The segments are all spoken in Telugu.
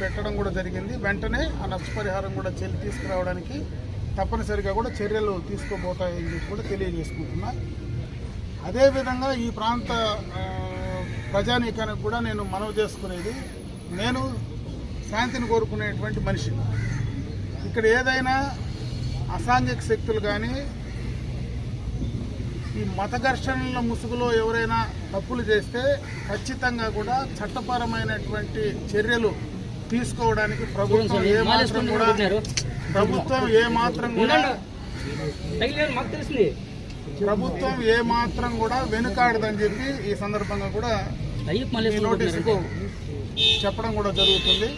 పెట్టడం కూడా జరిగింది. వెంటనే ఆ నష్టపరిహారం కూడా చెల్లి తీసుకురావడానికి తప్పనిసరిగా కూడా చర్యలు తీసుకోబోతాయని చెప్పి కూడా తెలియజేసుకుంటున్నా. అదేవిధంగా ఈ ప్రాంత ప్రజానీకానికి కూడా నేను మనవి చేసుకునేది నేను శాంతిని కోరుకునేటువంటి మనిషి. ఇక్కడ ఏదైనా అసాంఘిక శక్తులు కానీ ఈ మత ఘర్షణల ముసుగులో ఎవరైనా తప్పులు చేస్తే ఖచ్చితంగా కూడా చట్టపరమైనటువంటి చర్యలు తీసుకోవడానికి ప్రభుత్వం ఏ మాత్రం కూడా ప్రభుత్వం ఏ మాత్రం కూడా ప్రభుత్వం ఏ మాత్రం కూడా వెనుకాడదని చెప్పి ఈ సందర్భంగా కూడా నోటీసుకు చెప్పడం కూడా జరుగుతుంది.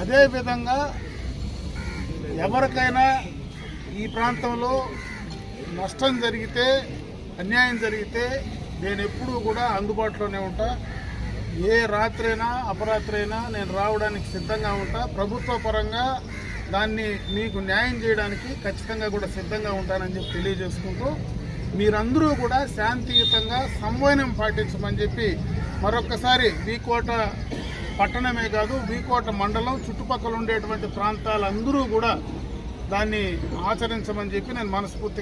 అదేవిధంగా ఎవరికైనా ఈ ప్రాంతంలో నష్టం జరిగితే అన్యాయం జరిగితే నేను ఎప్పుడూ కూడా అందుబాటులోనే ఉంటా. ఏ రాత్రైనా అపరాత్రైనా నేను రావడానికి సిద్ధంగా ఉంటా. ప్రభుత్వ పరంగా దాన్ని మీకు న్యాయం చేయడానికి ఖచ్చితంగా కూడా సిద్ధంగా ఉంటానని చెప్పి తెలియజేసుకుంటూ మీరందరూ కూడా శాంతియుతంగా సంవయనం పాటించమని చెప్పి మరొక్కసారి వీకోట పట్టణమే కాదు వీకోట మండలం చుట్టుపక్కల ఉండేటువంటి ప్రాంతాలందరూ కూడా దాన్ని ఆచరించమని చెప్పి నేను మనస్ఫూర్తిగా